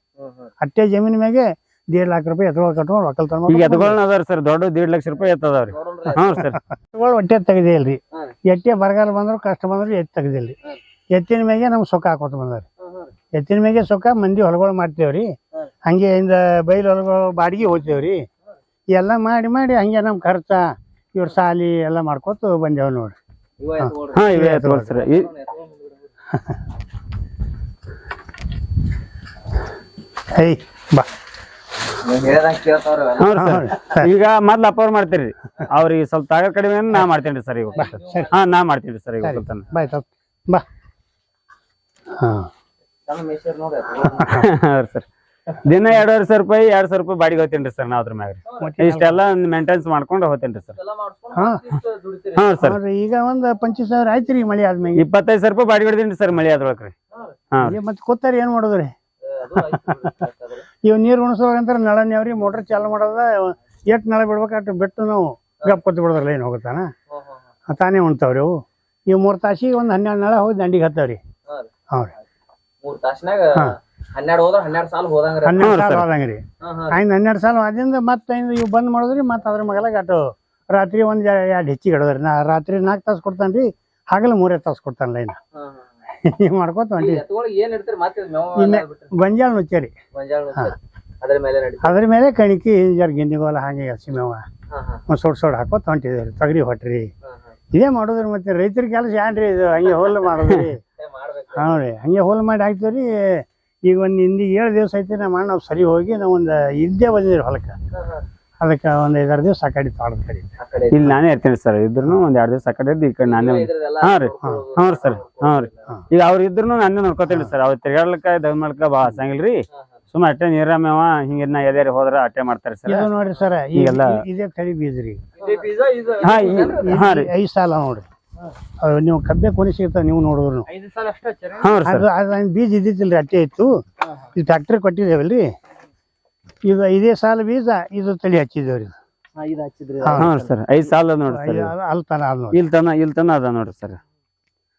ಅಟ್ಟೆ ಜಮೀನ್ ಮ್ಯಾಗೆ ದೇಡ್ ಲಕ್ಷ ರೂಪಾಯಿ ಎತ್ತುಗಳು ಕಟ್ಕೊಂಡು ಒಕ್ಕಲ್ತನ ಈಗ ಅದಾರ ಸರ್ ದೊಡ್ಡ ದೀಡ್ ಲಕ್ಷ ರೂಪಾಯಿ ಎತ್ತದಾವ್ರಿ. ಹಾ ಸರ್ ಎತ್ತುಗಳು ಹೊಟ್ಟೆ ತೆಗ್ದೇ ಇಲ್ರಿ ಹಾ. ಎಟ್ಟೆ ಬರಗಾಲ ಬಂದ್ರು ಕಷ್ಟ ಬಂದ್ರು ಎತ್ತ ತೆಗ್ದಿಲ್ರಿ ಹಾ. ಎತ್ತಿನ ಮ್ಯಾಗೆ ನಮ್ಗೆ ಸುಖ ಹಾಕೋತ ಬಂದ್ರಿ. ಎತ್ತಿನ ಮ್ಯಾಗೆ ಸುಖ ಮಂದಿ ಹೊಲಗಳು ಮಾಡ್ತೇವ್ರಿ ಹಾ. ಹಂಗೆ ಇಂದ ಬೈಲ್ ಹೊಲಗಳು ಬಾಡಿಗೆ ಹೋಗ್ತೇವ್ರಿ ಎಲ್ಲ ಮಾಡಿ ಮಾಡಿ ಹಂಗೆ ನಮ್ ಖರ್ಚ ಇವ್ರ ಸಾಲಿ ಎಲ್ಲ ಮಾಡ್ಕೊತ ಬಂದೇವ್ ನೋಡ್ರಿ. ಹಾ ಇವೇ ಎತ್ಕೊಳ್ ಸರ್ ಐ ಬಾ. ಈಗ ಮೊದ್ಲ ಅಪ್ಪವ್ರು ಮಾಡ್ತೀರಿ. ಅವ್ರಿಗೆ ಸ್ವಲ್ಪ ತಾಗದ್ ಕಡಿಮೆ ನಾ ಮಾಡ್ತೇನ್ರಿ ಸರ್ ಈಗ. ಹಾ ನಾ ಮಾಡ್ತೀನಿ ಸರ್ ಈಗ. ಒಕ್ಕಲ್ತನ ಬಾಯ್ ಬಾ ಸರ್. ದಿನ ಎರಡೂವರೆ ಸಾವಿರ ರೂಪಾಯಿ ಎರಡ್ ಸಾವಿರ ರೂಪಾಯಿ ಬಾಡಿಗೆ ಹೋಗ್ತೇನ್ರಿ ಸರ್ ನಾ ಅದ್ರ ಮ್ಯಾಗ. ಇಷ್ಟೆಲ್ಲ ಮೇಂಟೆನ್ಸ್ ಮಾಡ್ಕೊಂಡು ಹೋಗ್ತೇನ್ರಿ ಸರ್. ಹಾ. ಸರ್. ಈಗ ಒಂದ್ ಪಂಚೀಸ್ ಸಾವಿರ ಆಯ್ತು ರೀ ಮಳೆ ಆದ್ಮೇಲೆ ಇಪ್ಪತ್ತೈದು ಸಾವಿರ ರೂಪಾಯಿ ಬಾಡಿಗೆ ರೀ ಸರ್ ಮಳಿ ಅದ್ರೊಳಗ್ರಿ ಹಾ. ಮತ್ತೆ ಕೂತಾರ ಏನ್ ಮಾಡೋದ್ರಿ? ಇವ್ ನೀರ್ ಉಣಿಸೋಗಂತ ನಳ ನೀವ್ರಿ ಮೋಟರ್ ಚಾಲು ಮಾಡೋದ ಎಟ್ ನಳ ಬಿಡ್ಬೇಕು ಅಷ್ಟು ಬಿಟ್ಟು ನಾವು ಗಪ್ ಕೊತ್ತು ಬಿಡೋದ್ರಲ್ಲ ಏನ್ ಹೋಗುತ್ತಾನ. ತಾನೇ ಉಣ್ತಾವ್ರಿ ಅವು. ಇವ್ ಮೂರ್ ತಾಸಿಗೆ ಒಂದ್ ಹನ್ನೆರಡು ನಳ ಹೋಗಿ ದಂಡಿಗೆ ಹತ್ತವ್ರಿ. ಹೌದ್ರಿ ಮೂರ್ ಹನ್ನೆರಡು ಹೋದ್ರ ಹನ್ನೆರಡು ಸಾಲ ಹೋದಂಗ್ರಿ. ಹನ್ನೆರಡು ಸಾಲ. ಹೋದಂಗ್ರಿ. ಆಯ್ತು ಹನ್ನೆರಡು ಸಾಲ ಅದಿಂದ ಮತ್ತೆ ಇವ್ ಬಂದ್ ಮಾಡಿದ್ರಿ ಮತ್ತೆ ಅದ್ರ ಮಗಲ ಗಟ್ಟು ರಾತ್ರಿ ಒಂದ್ ಎರಡ್ ಹೆಚ್ಚಿಗೆ ಹಿಡಿದ್ರಿ ನಾ ರಾತ್ರಿ ನಾಲ್ಕು ತಾಸು ಕೊಡ್ತಾನ್ರಿ ಹಗಲು ಮೂರೇ ತಾಸು ಕೊಡ್ತಾನ ಲೈನ್. ಹಿಂಗ್ ಮಾಡ್ಕೊತ ಹೊಂಟಿ ಎತ್ತುಗಳಿಗೆ ಏನ್ ಇಡ್ತೀರಿ? ಮತ್ತೆ ಇದು ಮೇವ ಇನ್ನ- ಎಲ್ಲ ಬಿಟ್ಟು ಗೊಂಜಾಳ ನುಚ್ಚರಿ. ಗೊಂಜಾಳ ಅದ್ರ ಮೇಲೆ ಕಣಕಿ ಅದ್ರ ಮೇಲೆ ಕಣಿಕಿ ಜರ್ ಗಿಂದಿಗೋಲ ಹಾಗೆ ಹಸಿ ಮೇವ ಒಂದ್ ಸೊಡ್ ಸೊಡ್ ಹಾಕೋತ ಹೊಂಟಿದ್ರಿ ತೊಗರಿ ಹೊಟ್ರಿ. ಇದೇ ಮಾಡೋದ್ರಿ ಮತ್ತೆ ರೈತರ ಕೆಲಸ ಏನ್ರಿ ಇದು? ಹಂಗೆ ಹೋಲ್ ಮಾಡೋದ್ರಿ. ಹಾಂ ರೀ ಹಂಗೆ ಹೋಲ್ ಮಾಡಿ ಹಾಕ್ತೀವ್ರಿ ಈಗ ಒಂದು ಹಿಂದಿ ಏಳು ದಿವಸ ಐತಿ ನಮ್ಮ ಅಣ್ಣ ಸರಿ ಹೋಗಿ ನಾವು ಒಂದು ಇದ್ದೇ ಬಂದಿದ್ರಿ ಹೊಲಕ್ಕೆ. ಅದಕ್ಕೆ ಒಂದು ಐದಾರು ದಿವಸ ಆ ಕಡೆ ತೋಟದ ಕಡೆ ಇಲ್ಲಿ ನಾನೇ ಇರ್ತೀನಿ ಸರ್ ಇದ್ರು ಒಂದ್ ಎರಡು ದಿವಸ ಆ ಕಡೆ ಇದ್ದು ಈ ಕಡೆ ನಾನೇ ಹಾ ರೀ ಹಾ ರೀ ಸರ್ ಹಾ ರೀ. ಈಗ ಅವ್ರ ಇದ್ರು ನಾನೇ ನೋಡ್ಕೊತೀನಿ ಸರ್ ಅವ್ರು ತಿರ್ಗಾಡ್ಲಕ್ಕ ದವ್ ಮಾಡ್ಕ ಬಾ ರೀ. ಸುಮ್ಮ ಅಟ್ಟೆ ನೀರಾಮೇವ ಹಿಂಗೆ ನಾ ಎಲ್ಲಾರಿ ಹೋದ್ರ ಅಟ್ಟೆ ಮಾಡ್ತಾರೆ ಸರ್. ಇದು ನೋಡ್ರಿ ಸರ್ ಈಗೆಲ್ಲ- ಇದೇ ತಳಿ ಬೀಜ ರೀ. ಹಾ ಈ- ಹಾ ರೀ. ಐದು ಸಾಲ ನೋಡ್ರಿ. ನೀವು ಕಬ್ಬೆ ಕೊನೆ ಸಿಗ್ತಾವ ನೀವು ನೋಡಿದ್ರು ಹಾ ರೀ ಸರ್. ಅದು ಅದು ಬೀಜ ಇದ್ದಿತ್ತಿಲ್ರಿ ಅಟ್ಟೆ ಇತ್ತು. ಈ ಫ್ಯಾಕ್ಟ್ರಿ ಕೊಟ್ಟಿದ್ದೇವಲ್ರಿ. ಇದು ಐದೇ ಸಾಲ ಬೀಜ ಇದು ತಳಿ ಹಚ್ಚಿದೇವ್ರಿ ಇದು. ಹಾ. ಹಾ ರೀ ಸರ್ ಐದ್ ಸಾಲ ನೋಡ್ರಿ ಸರ್ ಅದು ಅಲ್ಲಿ ತನ ಅದ ನೋಡಿ ಇಲ್ ತನ ಇಲ್ ತನ ಅದ ನೋಡ್ರಿ ಸರ್.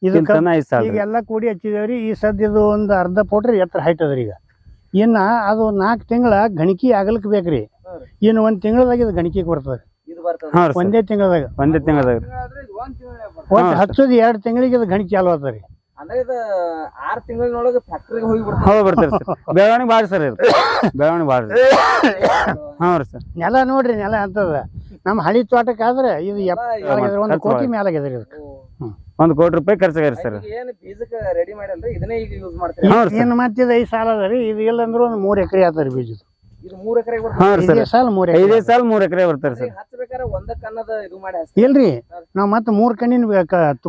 ಇದು ಇಲ್ ತನ ಐದ್ ಸಾಲ. ಈಗ ಎಲ್ಲ ಕೂಡಿ ಹಚ್ಚಿದೇವ್ರಿ ಈ ಸದ್ಯ ಇದು ಒಂದು ಅರ್ಧ ಪೋಟ್ರಿ ಎತ್ತರ ಹೈಟ್ ಅದ್ರಿ ಈಗ. ಇನ್ನ ಅದು ನಾಲ್ಕು ತಿಂಗಳ ಗಣಕಿ ಆಗಲಿಕ್ ಬೇಕ್ರಿ. ಇನ್ನು ಒಂದ್ ತಿಂಗಳದಾಗ ಇದು ಗಣಕಿ ಬರ್ತದೆ ಹಾ ರೀ ಸರ್. ಒಂದೇ ತಿಂಗಳದಾಗ. ಒಂದೇ ತಿಂಗಳದಾಗ. ಒಟ್ಟು ಹಚ್ಚೋದು ಎರಡು ತಿಂಗಳಿಗೆ ಇದು ಗಣಿಕೆ ಆಗ್ತದೆ ಅಂದ್ರೆ ಇದು ಆರ್ ತಿಂಗಳಿನೊಳಗೆ ಫ್ಯಾಕ್ಟ್ರಿಗೆ ಹೋಗಿ ಹೋಗಿ ಬರ್ತೀರಿ ಸರ್. ಬೆಳವಣಿಗೆ ಬಾಳ್ರಿ ಸರ್ ಇದು. ಬೆಳವಣಿಗೆ ಬಾಳ್ರಿ ಹಾ ರೀ ಸರ್. ನೆಲ ನೋಡ್ರಿ ನೆಲ ಅಂತದ. ನಮ್ಮ ಹಳಿ ತೋಟಕ್ಕೆ ಆದ್ರೆ ಇದು ಎಪ್ಪ ಒಂದು ಕೋಟಿ ಭಾಳ. ಮೇಲಾಗ್ಯದ್ರಿ ಇದಕ್ಕೆ ಒಂದ್ ಕೋಟಿ ರೂಪಾಯಿ ಖರ್ಚಾಗ್ರಿ ಸರ್. ಏನ್ ಬೀಜಕ್ಕೆ ರೆಡಿ ಮಾಡಲ್ರಿ? ಇದನ್ನೇ ಈಗ ಯೂಸ್ ಮಾಡ್ತೀರಿ. ಹಾ ರೀ ಏನು ಮತ್ತಿದ ಐದು ಸಾಲ ಅದ ರೀ. ಇದು ಇಲ್ಲ ಅಂದ್ರೆ ಒಂದು ಮೂರು ಎಕರೆ ಆತರಿ ಬೀಜದ ಇದು ಮೂರ್ ಎಕರೆಗೆ ಹಾ ರೀ ಸರ್. ಐದೇ ಸಾಲ ಮೂರು ಐದೇ ಎಕರೆ ಸಾಲ ಮೂರ್ ಎಕರೆ ಬರ್ತಾರೆ ಸರ್. ಇಲ್ರಿ ನಾವ್ ಮತ್ತೆ ಮೂರ್ ಕಣ್ಣಿನ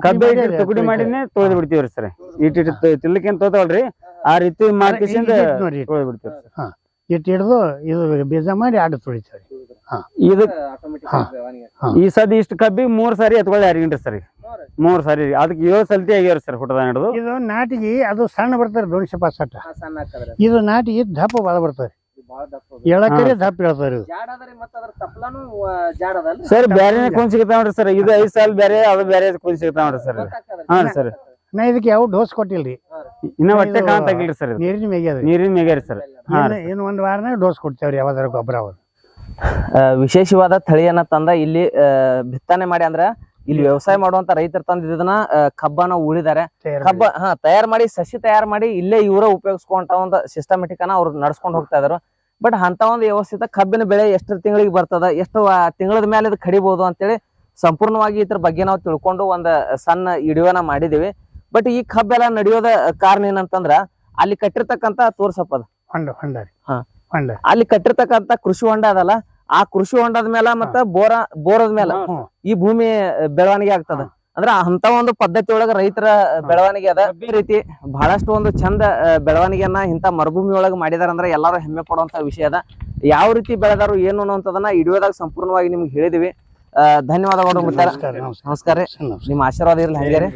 ಕಬ್ಬೆ ಇಟ್ಟು ತುಕಡಿ ಮಾಡಿನೇ ತೊಳೆದು ಬಿಡ್ತೀವ್ರಿ ಸರ್. ಇಟ್ಟು ಇಟ್ಟು ತಿನ್ಲಿಕ್ಕೇನ್ ತೋತಾವಲ್ರಿ? ಆ ರೀತಿ ಮಾಡ್ಕಿಸಿಂದ ನೋಡ್ರಿ ತೊಳೆದು ಬಿಡ್ತೀವಿ ಇಟ್ಟು ಹಿಡಿದು ಇದು ಬೀಜ ಮಾಡಿ ಆಡ ತೊಳಿತೀವ್ರಿ. ಈ ಸದ್ ಇಷ್ಟು ಕಬ್ಬಿ ಮೂರ್ ಸಾರಿ ಎತ್ಕೊಳ್ಳಿ ಯಾರಿಗಿನ್ರಿ ಸರ್. ಮೂರ್. ಸಾರಿ ಅದಕ್ಕೆ ಏಳು ಸಲ್ತಿ ಆಗ್ಯಾವ್ರಿ ಸರ್ ಹುಟ್ಟದ ಹಿಡಿದು ಇದು ನಾಟಿಗೆ ಅದು ಸಣ್ಣ ಬರ್ತಾರೆ ದೊಣ್ಣೆ ಪಾಸಟ್ಟ ಇದು ನಾಟಿಗೆ ದಪ್ಪ ಬಾಳ ಬರ್ತಾರೆ ಎಳಕರೆ ದಪ್ಪ ಹೇಳ್ತಾರೆ ಸರ್ ಬ್ಯಾರೆನೆ ಕುಂದ್ ಸಿಗ್ತಾವ್ರಿ ಸರ್. ಇದು ಐದ್ ಸಾಲ ಬೇರೆ ಅದು ಬೇರೆ ಕುಂದ್ ಸಿಗ್ತಾವ್ರಿ ಸರ್. ಗೊತ್ತಾಗ್ತದ್ರಿ. ಹಾ ಸರ್. ನಾ ಇದಕ್ಕೆ ಯಾವ ಡೋಸ್ ಕೊಟ್ಟಿಲ್ರಿ. ಇನ್ನ ಹೊಟ್ಟೆ ಕಾಣ್ತಾಗಿಲ್ರಿ ಸರ್ ನೀರಿನ ಮೇಗೆ ಅದ್ರಿ. ನೀರಿನ ಮೇಗ್ಯಾರಿ ಸರ್. ಇನ್ನು- ಒಂದ್ ವಾರನಾಗ ಡೋಸ್ ಕೊಡ್ತೇವ್ರಿ ಯಾವ್ದಾರ ಗೊಬ್ಬರ ಅವ್ರು. ವಿಶೇಷವಾದ ತಳಿಯನ್ನ ತಂದ ಇಲ್ಲಿ ಬಿತ್ತನೆ ಮಾಡಿ ಅಂದ್ರ ಇಲ್ಲಿ ವ್ಯವಸಾಯ ಮಾಡುವಂತ ರೈತರು ತಂದಿದ್ದನ್ನ ಆ, ಕಬ್ಬನ ಉಳಿದಾರೆ. ಕಬ್ಬ ಹಾ ತಯಾರ ಮಾಡಿ ಸಸಿ ತಯಾರ್ ಮಾಡಿ ಇಲ್ಲೇ ಇವರ ಉಪಯೋಗಿಸ್ಕೊಂತ ಒಂದು ಸಿಸ್ಟಮೆಟಿಕ್ ಅನ್ನ ಅವ್ರು ನಡ್ಸ್ಕೊಂಡ್ ಹೋಗ್ತಾ ಇದಾರು. ಬಟ್ ಅಂತ ಒಂದು ವ್ಯವಸ್ಥಿತ ಕಬ್ಬಿನ ಬೆಳೆ ಎಷ್ಟು ತಿಂಗಳಿಗೆ ಬರ್ತದ ಎಷ್ಟು ತಿಂಗಳದ ಮೇಲೆ ಇದು ಕಡಿಬಹುದು ಅಂತೇಳಿ ಸಂಪೂರ್ಣವಾಗಿ ಇದ್ರ ಬಗ್ಗೆ ನಾವು ತಿಳ್ಕೊಂಡು ಒಂದು ಸಣ್ಣ ವಿಡಿಯೋನ ಮಾಡಿದೀವಿ. ಬಟ್ ಈ ಕಬ್ಬೆಲ್ಲ ನಡೆಯೋದ ಕಾರಣ ಏನಂತಂದ್ರ ಅಲ್ಲಿ ಕಟ್ಟಿರ್ತಕ್ಕಂತ ತೋರ್ಸಪ್ಪ ಅದು. ಹೊಂಡ ಹೊಂಡ ರೀ. ಹಾ. ಹೊಂಡ. ಅಲ್ಲಿ ಕಟ್ಟಿರ್ತಕ್ಕಂತ ಕೃಷಿ ಹೊಂಡ ಅದಲ್ಲ ಆ ಕೃಷಿ ಹೊಂಡದ ಮೇಲೆ ಮತ್ತ ಬೋರ ಬೋರದ ಮೇಲೆ ಈ ಭೂಮಿ ಬೆಳವಣಿಗೆ ಆಗ್ತದ. ಅಂದ್ರ ಅಂತ ಒಂದು ಪದ್ಧತಿ ಒಳಗ ರೈತರ ಬೆಳವಣಿಗೆ ಅದ. ರೀತಿ ಬಹಳಷ್ಟು ಒಂದು ಚಂದ ಬೆಳವಣಿಗೆಯನ್ನ ಇಂತ ಮರುಭೂಮಿ ಒಳಗ ಮಾಡಿದಾರ ಅಂದ್ರೆ ಎಲ್ಲಾರು ಹೆಮ್ಮೆ ಪಡುವಂತ ವಿಷಯ ಅದ. ಯಾವ ರೀತಿ ಬೆಳೆದಾರು ಏನು ಅನ್ನೋಂಥದನ್ನ ಇಡಿಯೋದಾಗ ಸಂಪೂರ್ಣವಾಗಿ ನಿಮ್ಗೆ ಹೇಳಿದಿವಿ. ಧನ್ಯವಾದಗಳು ಮುತ್ತಾರ. ನಮಸ್ಕಾರ ನಿಮ್ಮ ಆಶೀರ್ವಾದ ಇರ್ಲಿ ಹಂಗೆ ರೀ